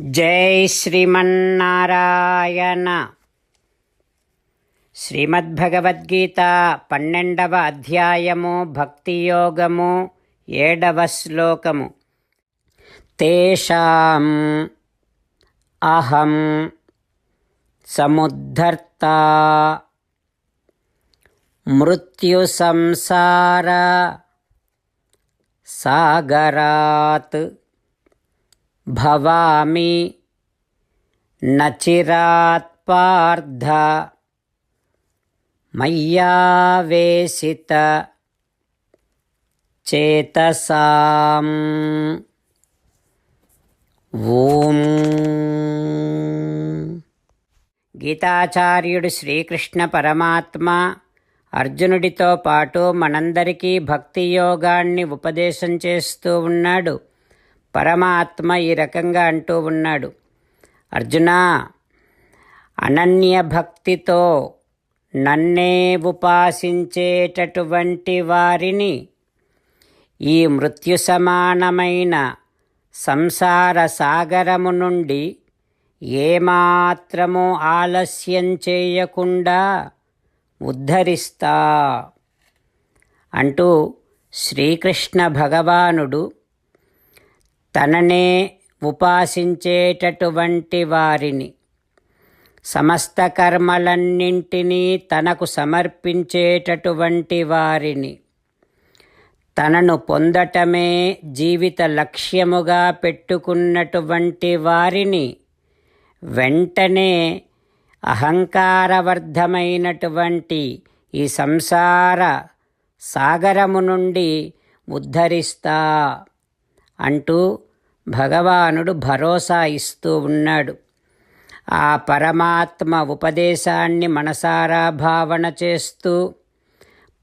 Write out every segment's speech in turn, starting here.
జై శ్రీమన్నారాయణ. శ్రీమద్భగవద్గీత పన్నెండవ అధ్యాయము భక్తియోగము ఏడవ శ్లోకము. తేషాం అహం సముద్ధర్త మృత్యు సంసార సాగరాత్ భవామి నచిరాత్ పార్థ మయ్యావేశిత చేతసాం. ఓం. గీతాచార్యుడు శ్రీకృష్ణ పరమాత్మ అర్జునుడితో పాటు మనందరికీ భక్తి యోగాన్ని ఉపదేశం చేస్తూ ఉన్నాడు. పరమాత్మ ఈ రకంగా అంటూ ఉన్నాడు. అర్జున అనన్య భక్తితో నన్నే ఉపాసించేటటువంటి వారిని ఈ మృత్యు సమానమైన సంసార సాగరము నుండి ఏమాత్రము ఆలస్యం చేయకుండా ఉద్ధరిస్తా అంటూ శ్రీకృష్ణ భగవానుడు తననే ఉపాసించేటటువంటి వారిని. సమస్త కర్మలన్నింటినీ తనకు సమర్పించేటటువంటి వారిని. తనను పొందటమే జీవిత లక్ష్యముగా పెట్టుకున్నటువంటి వారిని. వెంటనే అహంకారవర్ధమైనటువంటి ఈ సంసార సాగరము నుండి ఉద్ధరిస్తా. అంటూ భగవానుడు భరోసా ఇస్తూ ఉన్నాడు. ఆ పరమాత్మ ఉపదేశాన్ని మనసారా భావన చేస్తూ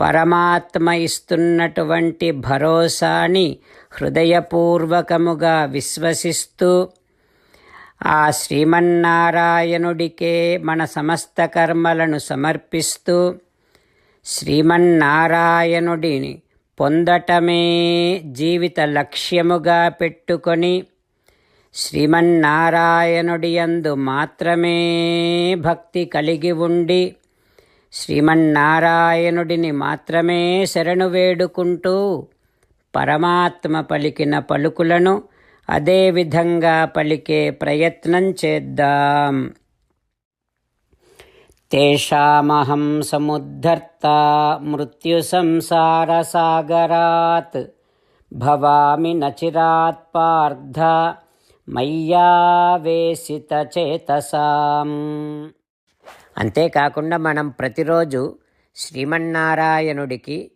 పరమాత్మ ఇస్తున్నటువంటి భరోసాని హృదయపూర్వకముగా విశ్వసిస్తూ ఆ శ్రీమన్నారాయణుడికే మన సమస్త కర్మలను సమర్పిస్తూ శ్రీమన్నారాయణుడిని పొందటమే జీవిత లక్ష్యముగా పెట్టుకొని శ్రీమన్నారాయణుడియందు మాత్రమే భక్తి కలిగి ఉండి శ్రీమన్నారాయణుడిని మాత్రమే శరణు వేడుకుంటూ పరమాత్మ పలికిన పలుకులను అదేవిధంగా పలికే ప్రయత్నం చేద్దాం. తేషామహం సముద్ధర్త మృత్యు సంసార సాగరాత్ భవామి నచిరాత్ పార్థ మయ్యావేసిత చేతసాం అంతేకాకుండా మనం ప్రతిరోజు శ్రీమన్నారాయణుడికి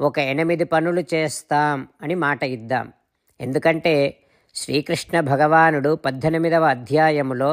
ఒక ఎనిమిది పనులు చేస్తాం అని మాట ఇద్దాం. ఎందుకంటే శ్రీకృష్ణ భగవానుడు పద్దెనిమిదవ అధ్యాయములో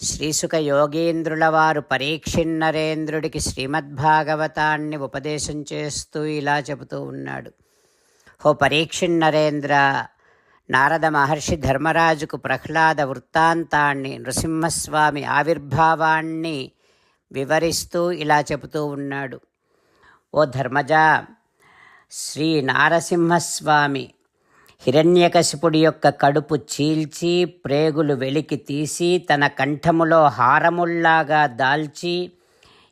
శ్రీసుక యోగేంద్రుల వారు పరీక్షిన్నరేంద్రుడికి శ్రీమద్భాగవతాన్ని ఉపదేశం చేస్తూ ఇలా చెబుతూ ఉన్నాడు. హో పరీక్షిన్నరేంద్ర నారద మహర్షి ధర్మరాజుకు ప్రహ్లాద వృత్తాంతాన్ని నృసింహస్వామి ఆవిర్భావాన్ని వివరిస్తూ ఇలా చెబుతూ ఉన్నాడు. ఓ ధర్మజ శ్రీ నారసింహస్వామి హిరణ్యకశిపుడి యొక్క కడుపు చీల్చి ప్రేగులు వెలికి తీసి తన కంఠములో హారముల్లాగా దాల్చి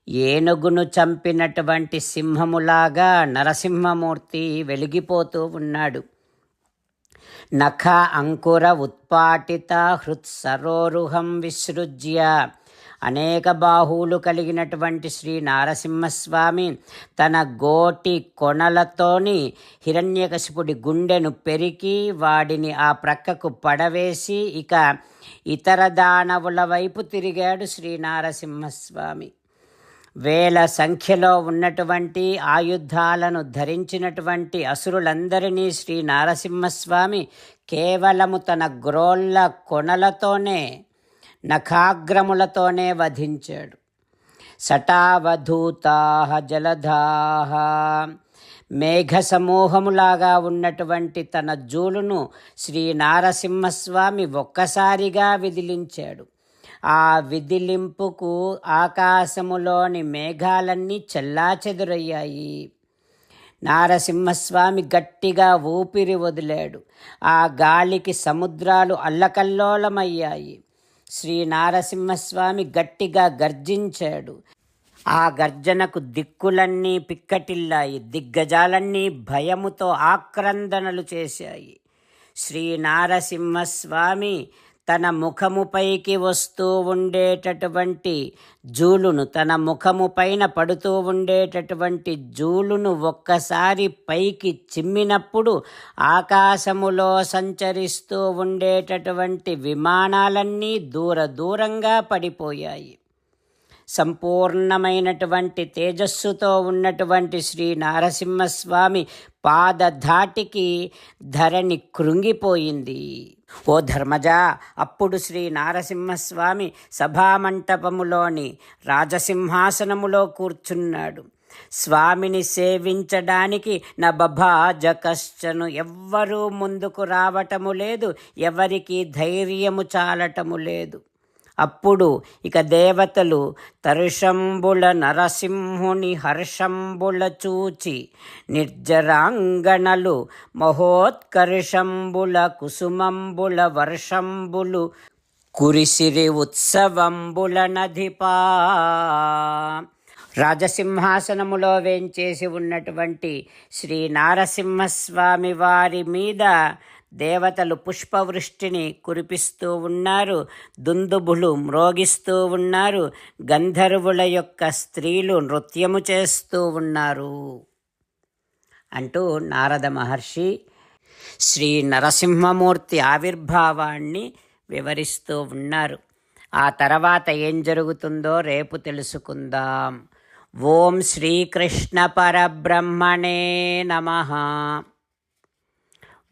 ఏనుగును చంపినటువంటి సింహములాగా నరసింహమూర్తి వెలిగిపోతూ ఉన్నాడు. నఖ అంకుర ఉత్పాటిత హృత్సరోరుహం విసృజ్య. అనేక బాహువులు కలిగినటువంటి శ్రీ నారసింహస్వామి తన గోటి కొనలతోని హిరణ్యకశిపుడి గుండెను పెరికి వాడిని ఆ ప్రక్కకు పడవేసి ఇక ఇతర దానవుల వైపు తిరిగాడు శ్రీ నారసింహస్వామి. వేల సంఖ్యలో ఉన్నటువంటి ఆయుధాలను ధరించినటువంటి అసురులందరినీ శ్రీ నారసింహస్వామి కేవలము తన గ్రోళ్ళ కొనలతోనే నఖాగ్రములతోనే వధించాడు. సటావధూతా జలధా. మేఘ సమూహములాగా ఉన్నటువంటి తన జూలును శ్రీ నారసింహస్వామి ఒక్కసారిగా విదిలించాడు. ఆ విదిలింపుకు ఆకాశములోని మేఘాలన్నీ చెల్లాచెదురయ్యాయి. నారసింహస్వామి గట్టిగా ఊపిరి వదిలాడు. ఆ గాలికి సముద్రాలు అల్లకల్లోలమయ్యాయి. శ్రీ నారసింహస్వామి గట్టిగా గర్జించాడు. ఆ గర్జనకు దిక్కులన్నీ పిక్కటిల్లాయి దిగ్గజాలన్నీ భయముతో ఆక్రందనలు చేశాయి. శ్రీ నారసింహస్వామి తన ముఖముపైకి వస్తూ ఉండేటటువంటి జూలును తన ముఖము పైన పడుతూ ఉండేటటువంటి జూలును ఒక్కసారి పైకి చిమ్మినప్పుడు ఆకాశములో సంచరిస్తూ ఉండేటటువంటి విమానాలన్నీ దూర దూరంగా పడిపోయాయి. సంపూర్ణమైనటువంటి తేజస్సుతో ఉన్నటువంటి శ్రీ నారసింహస్వామి పాదధాటికి ధరణి కృంగిపోయింది. ఓ ధర్మజ అప్పుడు శ్రీ నారసింహస్వామి సభామంటపములోని రాజసింహాసనములో కూర్చున్నాడు. స్వామిని సేవించడానికి నభాజ కశ్చను ఎవ్వరూ ముందుకు రావటము లేదు ఎవరికీ ధైర్యము చాలటము లేదు. అప్పుడు ఇక దేవతలు తరుషంబుల నరసింహుని హర్షంబుల చూచి నిర్జరాంగణలు మహోత్కర్షంబుల కుసుమంబుల వర్షంబులు కురిసిరి ఉత్సవంబుల నధిపా రాజసింహాసనములో వేంచేసి ఉన్నటువంటి శ్రీ నారసింహస్వామి వారి మీద దేవతలు పుష్పవృష్టిని కురిపిస్తూ ఉన్నారు దుందుబులు మ్రోగిస్తూ ఉన్నారు గంధర్వుల యొక్క స్త్రీలు నృత్యము చేస్తూ ఉన్నారు. అంటూ నారద మహర్షి శ్రీ నరసింహమూర్తి ఆవిర్భావాన్ని వివరిస్తూ ఉన్నారు. ఆ తర్వాత ఏం జరుగుతుందో రేపు తెలుసుకుందాం. ఓం శ్రీకృష్ణ పరబ్రహ్మణే నమ.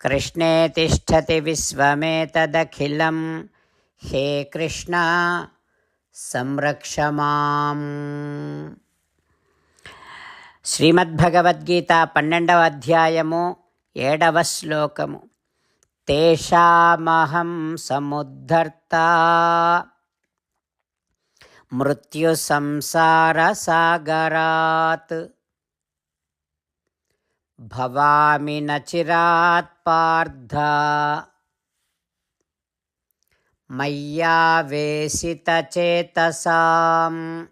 कृष्णे तिष्ठति विश्वमेतदखिलं हे कृष्ण సంరక్ష మాం శ్రీమద్భగవద్గీత పన్నెండవ అధ్యాయము ఏడవ శ్లోకము తేషామహం సముద్ధర్త మృత్యు సంసార సాగరాత్ भवामि न चिरात्पार्था मय्या मय्यावेशितचेतसाम्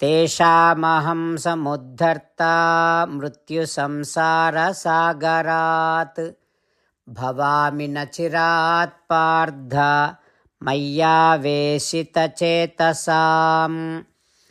तेषामहं समुद्धर्ता मृत्युसंसारसागरात्। भवामि न चिरात् पार्ध मय्यावेशितचेतसाम्